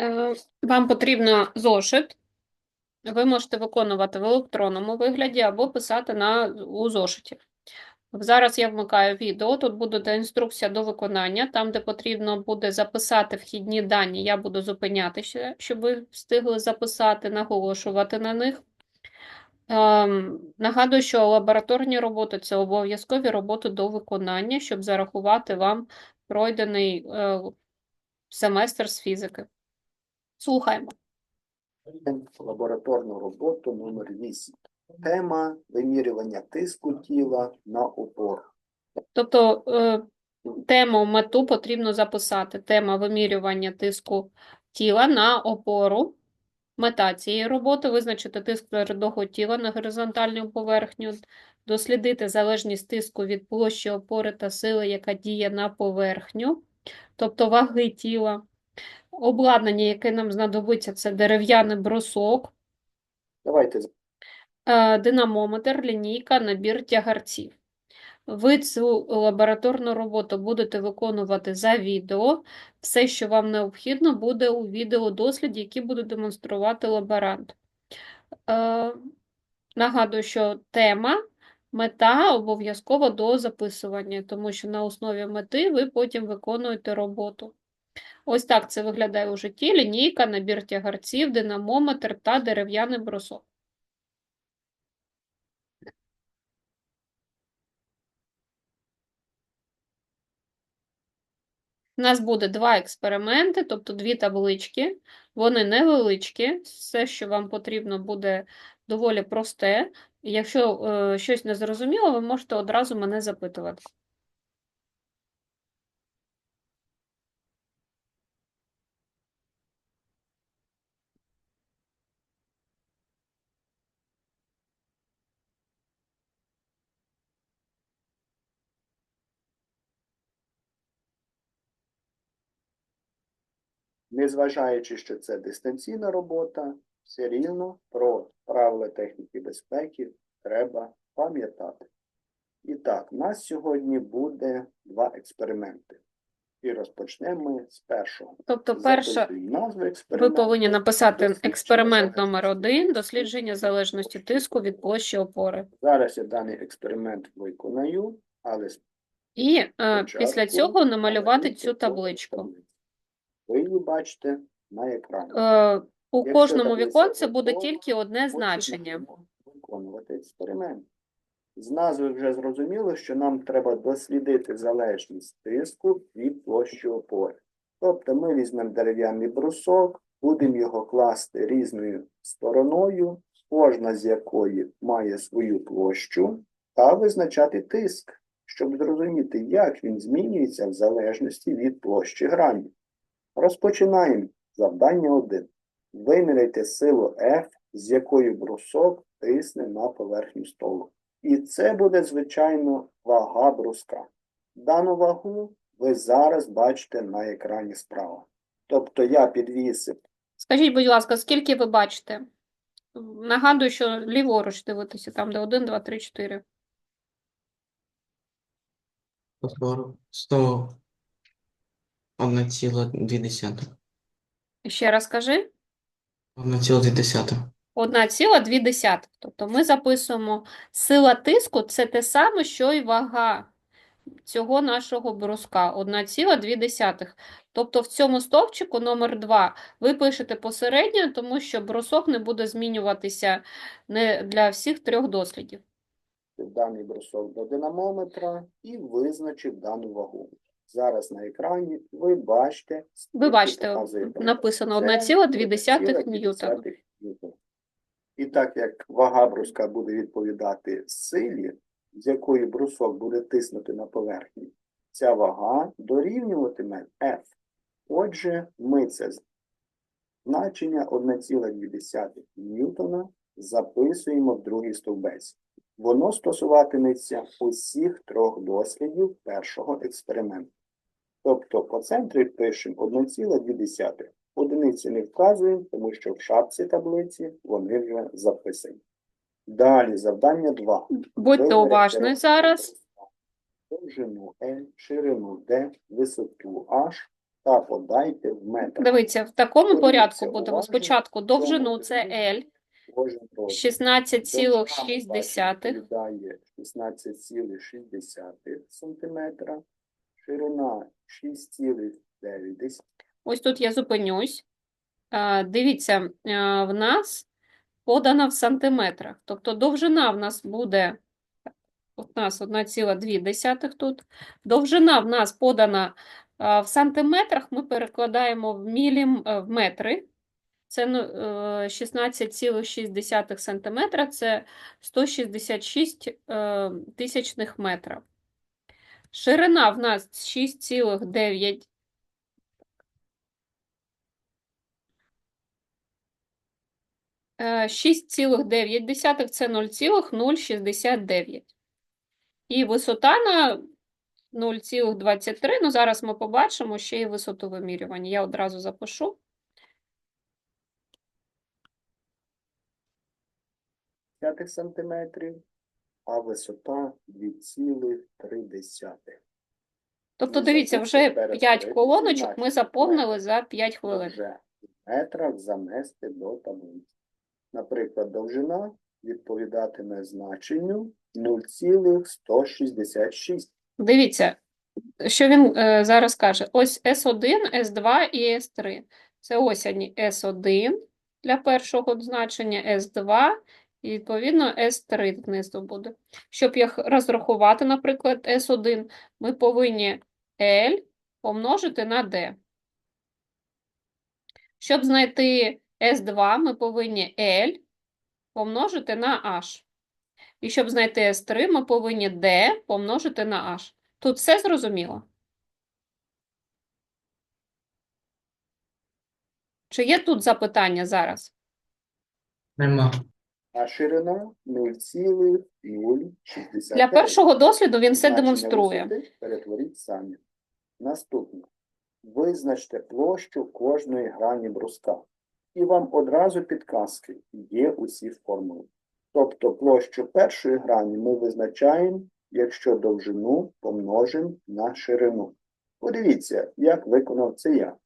Е, Вам потрібно зошит. Ви можете виконувати в електронному вигляді або писати на, у зошиті. Зараз я вмикаю відео. Тут буде інструкція до виконання. Там, де потрібно буде записати вхідні дані, я буду зупинятися, щоб ви встигли записати, наголошувати на них. Ем, нагадую, що лабораторні роботи це обов'язкові роботи до виконання, щоб зарахувати вам пройдений е, семестр з фізики. Слухаємо. Лабораторну роботу номер 8. Тема вимірювання тиску тіла на опору. Тобто е, тему мету потрібно записати. Тема вимірювання тиску тіла на опору. Мета цієї роботи визначити тиск твердого тіла на горизонтальну поверхню, дослідити залежність тиску від площі опори та сили, яка діє на поверхню, тобто ваги тіла. Обладнання, яке нам знадобиться, це дерев'яний брусок, Давайте е, динамометр, лінійка, набір тягарців. Ви цю лабораторну роботу будете виконувати за відео. Все, що вам необхідно, буде у відеодосліді, який буде демонструвати лаборант. Е, нагадую, що тема, мета обов'язково до записування, тому що на основі мети ви потім виконуєте роботу. Ось так це виглядає у житті: лінійка, набір тягарців, динамометр та дерев'яний брусок. У нас буде два експерименти, тобто дві таблички. Вони невеличкі. Все, що вам потрібно, буде доволі просте. Якщо е, щось не зрозуміло, ви можете одразу мене запитувати. Незважаючи, що це дистанційна робота, все рівно про правила техніки безпеки треба пам'ятати. І так, у нас сьогодні буде два експерименти. І розпочнемо ми з першого. Тобто, перше, ви повинні написати експеримент номер один, дослідження залежності тиску від площі опори. Зараз я даний експеримент виконаю, але І е, після цього намалювати цю табличку. Ви її бачите на екрані. Е, у Якщо кожному віконці буде тільки одне значення. Виконувати експеримент. З назви вже зрозуміло, що нам треба дослідити залежність тиску від площі опори. Тобто ми візьмемо дерев'яний брусок, будемо його класти різною стороною, кожна з якої має свою площу, та визначати тиск, щоб зрозуміти, як він змінюється в залежності від площі грані. Розпочинаємо завдання 1. Виміряйте силу F, з якою брусок тисне на поверхню столу. І це буде, звичайно, вага бруска. Дану вагу ви зараз бачите на екрані справа. Тобто я підвісив Скажіть, будь ласка, скільки ви бачите? Нагадую, що ліворуч дивитися, там, де 1, 2, 3, 4. 140, 100, 1,2. Ще раз кажи. 1,2. 1,2. Тобто ми записуємо сила тиску це те саме, що й вага цього нашого бруска 1,2. Тобто в цьому стовпчику номер 2 ви пишете посередньо, тому що брусок не буде змінюватися не для всіх трьох дослідів. даний брусок до динамометра і визначив дану вагу. Зараз на екрані ви бачите, Ви бачите, написано 1,2 ньютона. 1,2 ньютона. І так як вага бруска буде відповідати силі, з якої брусок буде тиснути на поверхні, ця вага дорівнюватиме F. Отже, ми це значення 1,2 ньютона записуємо в другий стовбець. Воно стосуватиметься усіх трьох дослідів першого експерименту. Тобто по центрі пишемо 1,2. Одиниці не вказуємо, тому що в шапці таблиці вони вже записані. Далі завдання 2. Будьте уважні зараз. Довжину L, ширину D, висоту H та подайте в метрах. Дивіться, в такому порядку будемо спочатку довжину це L, 16,6. 16,6 сантиметра, ширина 6,9 Ось тут я зупинюсь. Дивіться, в нас подана в сантиметрах. Тобто довжина в нас буде, у нас 1,2 тут. Довжина в нас подана в сантиметрах, ми перекладаємо в мілім, е, в метри. Це ну, е, 16,6 сантиметра, це 166 е, тисячних метра. Ширина в нас 6,9 Е, 6,9 це 0,069. І висота на 0,23. Ну, зараз ми побачимо ще й висоту вимірювання. Я одразу запишу. сантиметрів, а висота 2,3. Тобто, Ну, дивіться, вже 5 колоночок ми заповнили за 5 хвилин. Вже в метрах занести до таблиці. Наприклад, довжина відповідатиме значенню 0,166. Дивіться, що він е, зараз каже. Ось S1, S2 і S3. Це ось вони S1 для першого значення, S2 і, відповідно, S3 знизу буде. Щоб їх розрахувати, наприклад, S1, ми повинні L помножити на D. Щоб знайти S2, ми повинні L помножити на H. І щоб знайти S3, ми повинні D помножити на H. Тут все зрозуміло? Чи є тут запитання зараз? Нема. А ширина 0,069. Для першого досліду він все демонструє. перетворіть самі. Наступне. Визначте площу кожної грані бруска. І вам одразу підказки є усі формули. Тобто площу першої грані ми визначаємо, якщо довжину помножимо на ширину. Подивіться, як виконав це я.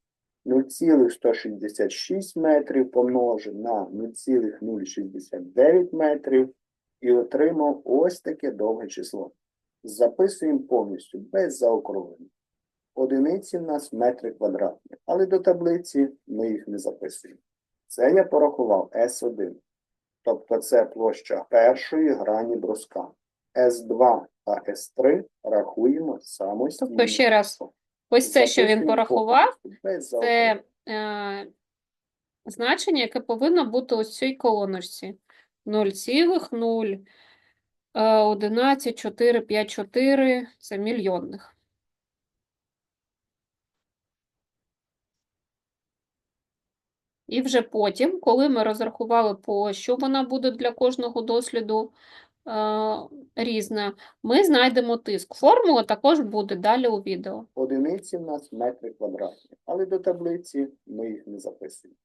0,166 метрів помножив на 0,069 метрів і отримав ось таке довге число. Записуємо повністю, без заокруглення. Одиниці в нас метри квадратні, але до таблиці ми їх не записуємо. Це я порахував S1. Тобто це площа першої грані бруска. S2 та S3 рахуємо самостійно. Тобто, ще раз, ось це, що він порахував, це е, значення, яке повинно бути в цій колоночці. 0,0, е, 11, 4, 5, 4 – це мільйонних. І вже потім, коли ми розрахували площу, вона буде для кожного досліду е, різна, ми знайдемо тиск. Формула також буде далі у відео. Одиниці в нас метри квадратні, але до таблиці ми їх не записуємо.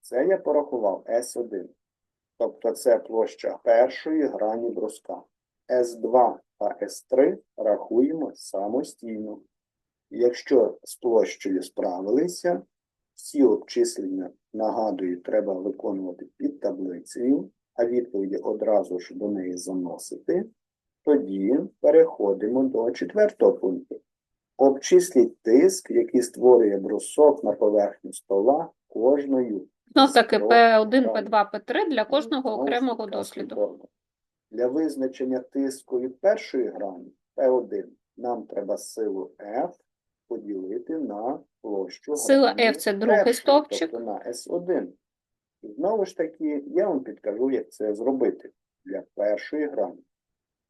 Це я порахував S1. Тобто це площа першої грані бруска. S2 та S3 рахуємо самостійно. Якщо з площею справилися, всі обчислення, нагадую, треба виконувати під таблицею, а відповіді одразу ж до неї заносити, тоді переходимо до четвертого пункту. Обчисліть тиск, який створює брусок на поверхню стола кожною. Ну, P1, грані. P2, P3 для кожного окремого досліду. Для визначення тиску від першої грані P1 нам треба силу F поділити на площу Сила F – це другий стовпчик. Тобто на S1. І знову ж таки, я вам підкажу, як це зробити для першої грані.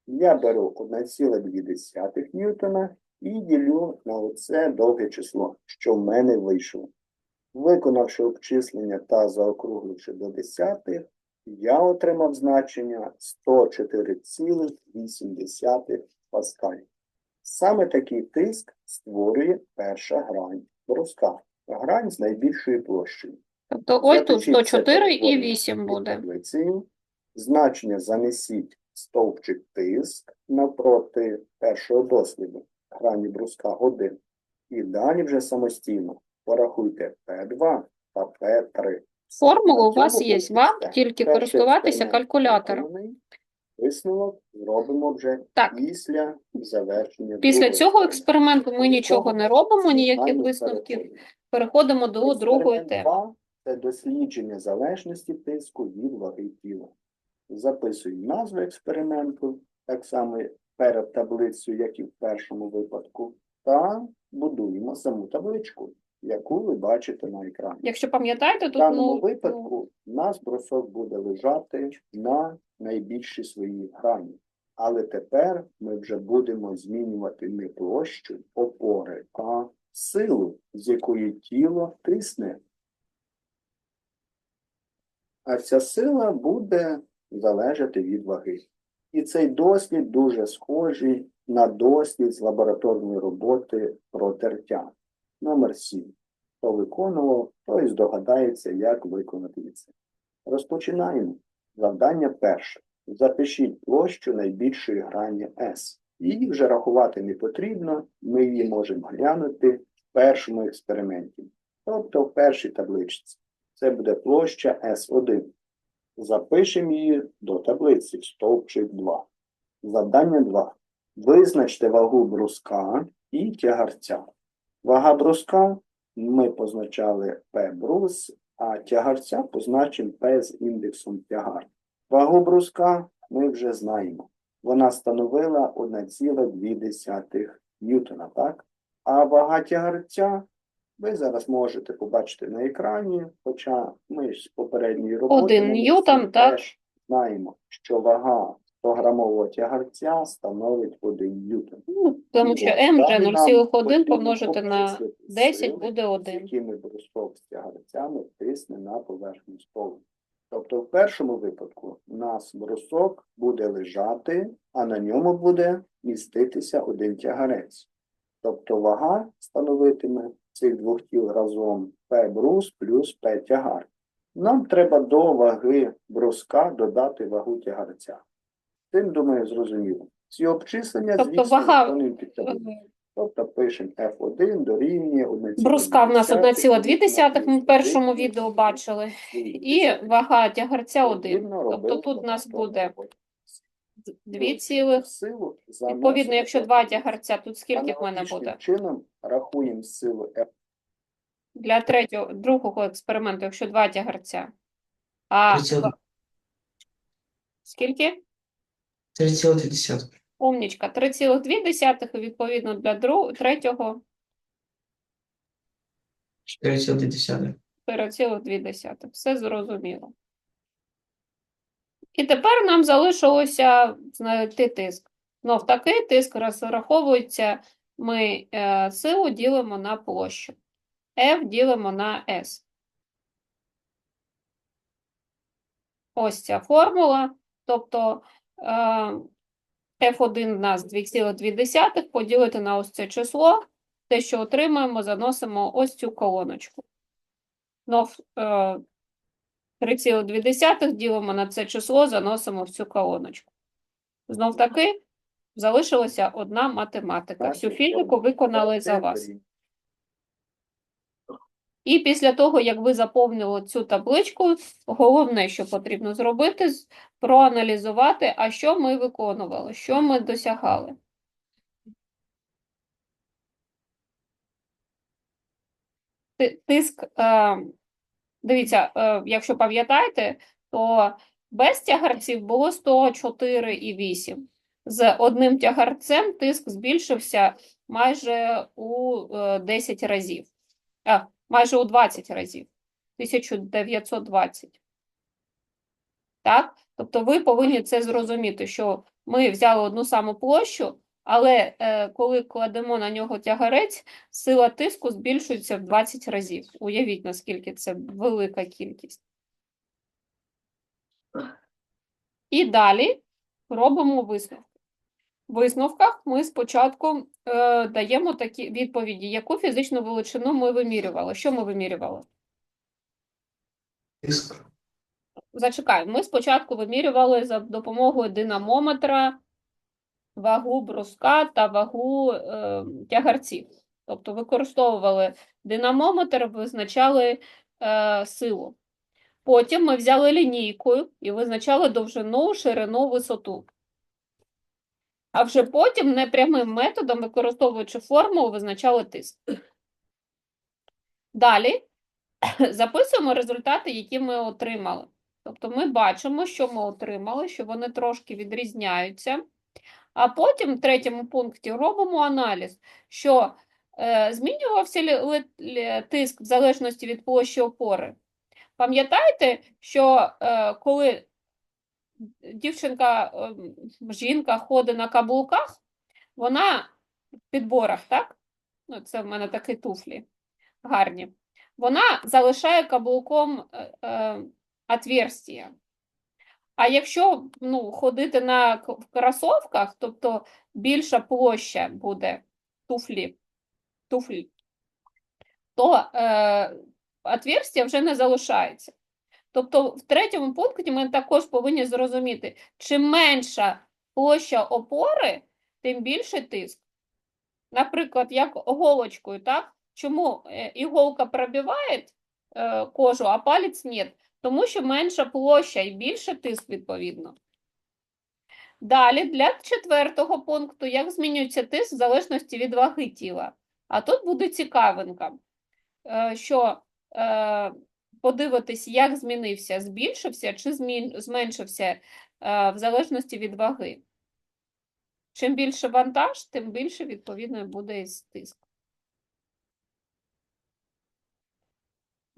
Я беру 1,2 ньютона і ділю на оце довге число, що в мене вийшло. Виконавши обчислення та заокругливши до десятих, я отримав значення 104,8 паскаль. Саме такий тиск створює перша грань бруска. Грань з найбільшою площею. Тобто ось тут 104 і 8 буде. Значення занесіть стовпчик тиск напроти першого досліду грані бруска 1. І далі вже самостійно порахуйте П2 та П3. Формула у вас є. Вам тільки користуватися калькулятором. Висновок зробимо вже Так. після завершення Після другого цього експерименту. ми нічого не робимо, ніяких висновків. Переходимо до другої теми. Це дослідження залежності тиску від ваги тіла. Записуємо назву експерименту, так само перед таблицею, як і в першому випадку, та будуємо саму табличку, яку ви бачите на екрані. Якщо пам'ятаєте, В даному ну, ну, випадку у нас брусок буде лежати на найбільшій своїй грані. Але тепер ми вже будемо змінювати не площу опори, а силу, з якої тіло тисне. А ця сила буде залежати від ваги. І цей дослід дуже схожий на дослід з лабораторної роботи про тертя. Номер 7. Хто виконував, той здогадається, як виконати це. Розпочинаємо. Завдання перше. Запишіть площу найбільшої грані S. Її вже рахувати не потрібно, ми її можемо глянути в першому експерименті. Тобто в першій табличці. Це буде площа S1. Запишемо її до таблиці стовпчик 2. Завдання 2. Визначте вагу бруска і тягарця. Вага бруска ми позначали P брус, а тягарця позначимо P з індексом тягар. Вагу бруска ми вже знаємо. Вона становила 1,2 ньютона, так? А вага тягарця ви зараз можете побачити на екрані, хоча ми ж з попередньої роботи Один ньютон, так? знаємо, що вага 100-грамового тягарця становить 1 ньютон. ну, тому що от вже 0,1 помножити на обчислити 10 сили, буде з 1. якими брусок з тягарцями тисне на поверхню столу. Тобто в першому випадку у нас брусок буде лежати, а на ньому буде міститися один тягарець. Тобто вага становитиме цих двох тіл разом P брус плюс P тягар. Нам треба до ваги бруска додати вагу тягарця. Тим, думаю, зрозуміло. Ці обчислення, Тобто звісно, вага, під. Тобто пишемо F1 дорівнює 1,2. Бруска в нас 1,2, ми в першому відео бачили. І вага тягарця 1. Тобто тут у нас буде 2 цілих. Силу Відповідно, якщо 2 тягарця, тут скільки в мене буде? чином рахуємо силу F Для третього, другого експерименту, якщо 2 тягарця. А 3,2. скільки? 3,2. Умнічка. 3,2, і відповідно для друг... третього 4,2. 4,2. Все зрозуміло. І тепер нам залишилося знайти тиск. Знов таки тиск розраховується, ми е, силу ділимо на площу. F ділимо на S. Ось ця формула. Тобто е, F1 в нас 2,2 поділити на ось це число. Те, що отримаємо, заносимо ось цю колоночку. Знов е, 3,2 ділимо на це число, заносимо в цю колоночку. Знов таки залишилася одна математика. Всю фізику виконали за вас. І після того, як ви заповнили цю табличку, головне, що потрібно зробити, проаналізувати, а що ми виконували, що ми досягали. Тиск, е, дивіться, е, якщо пам'ятаєте, то без тягарців було 104,8. З одним тягарцем тиск збільшився майже у е, 10 разів. А, майже у 20 разів. 1920. Так? Тобто ви повинні це зрозуміти, що ми взяли одну саму площу, але е, коли кладемо на нього тягарець, сила тиску збільшується в 20 разів. Уявіть, наскільки це велика кількість. І далі робимо висновки. В висновках ми спочатку е, даємо такі відповіді, яку фізичну величину ми вимірювали. Що ми вимірювали? Тиск. Зачекай, ми спочатку вимірювали за допомогою динамометра вагу бруска та вагу е, тягарців. Тобто використовували динамометр, визначали е, силу. Потім ми взяли лінійкою і визначали довжину, ширину, висоту. А вже потім непрямим методом, використовуючи формулу, визначали тиск. Далі записуємо результати, які ми отримали. Тобто ми бачимо, що ми отримали, що вони трошки відрізняються. А потім в третьому пункті робимо аналіз, що е, змінювався ли- тиск в залежності від площі опори. Пам'ятаєте, що е, коли дівчинка, ем, жінка ходить на каблуках, вона в підборах, так? Ну, це в мене такі туфлі гарні. Вона залишає каблуком е, е. А якщо ну, ходити на в кросовках, тобто більша площа буде туфлі, туфлі, то е, отверстия вже не залишається. Тобто в третьому пункті ми також повинні зрозуміти, чим менша площа опори, тим більший тиск. Наприклад, як голочкою, так? Чому е, іголка пробиває е, кожу, а палець ні? Тому що менша площа і більше тиск відповідно. Далі, для четвертого пункту, як змінюється тиск в залежності від ваги тіла. А тут буде цікавинка, е, що е, подивитись, як змінився, збільшився чи зменшився е, в залежності від ваги. Чим більше вантаж, тим більше, відповідно, буде тиск.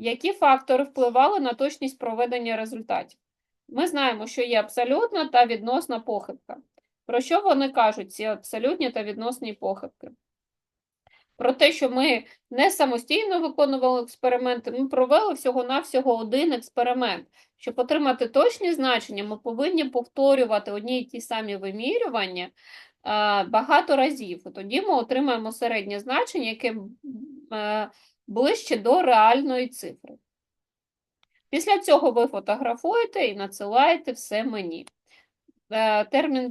Які фактори впливали на точність проведення результатів? Ми знаємо, що є абсолютна та відносна похибка. Про що вони кажуть, ці абсолютні та відносні похибки? Про те, що ми не самостійно виконували експерименти, ми провели всього-навсього один експеримент. Щоб отримати точні значення, ми повинні повторювати одні й ті самі вимірювання багато разів. Тоді ми отримаємо середнє значення, яке е, ближче до реальної цифри. Після цього ви фотографуєте і надсилаєте все мені. Е, Термін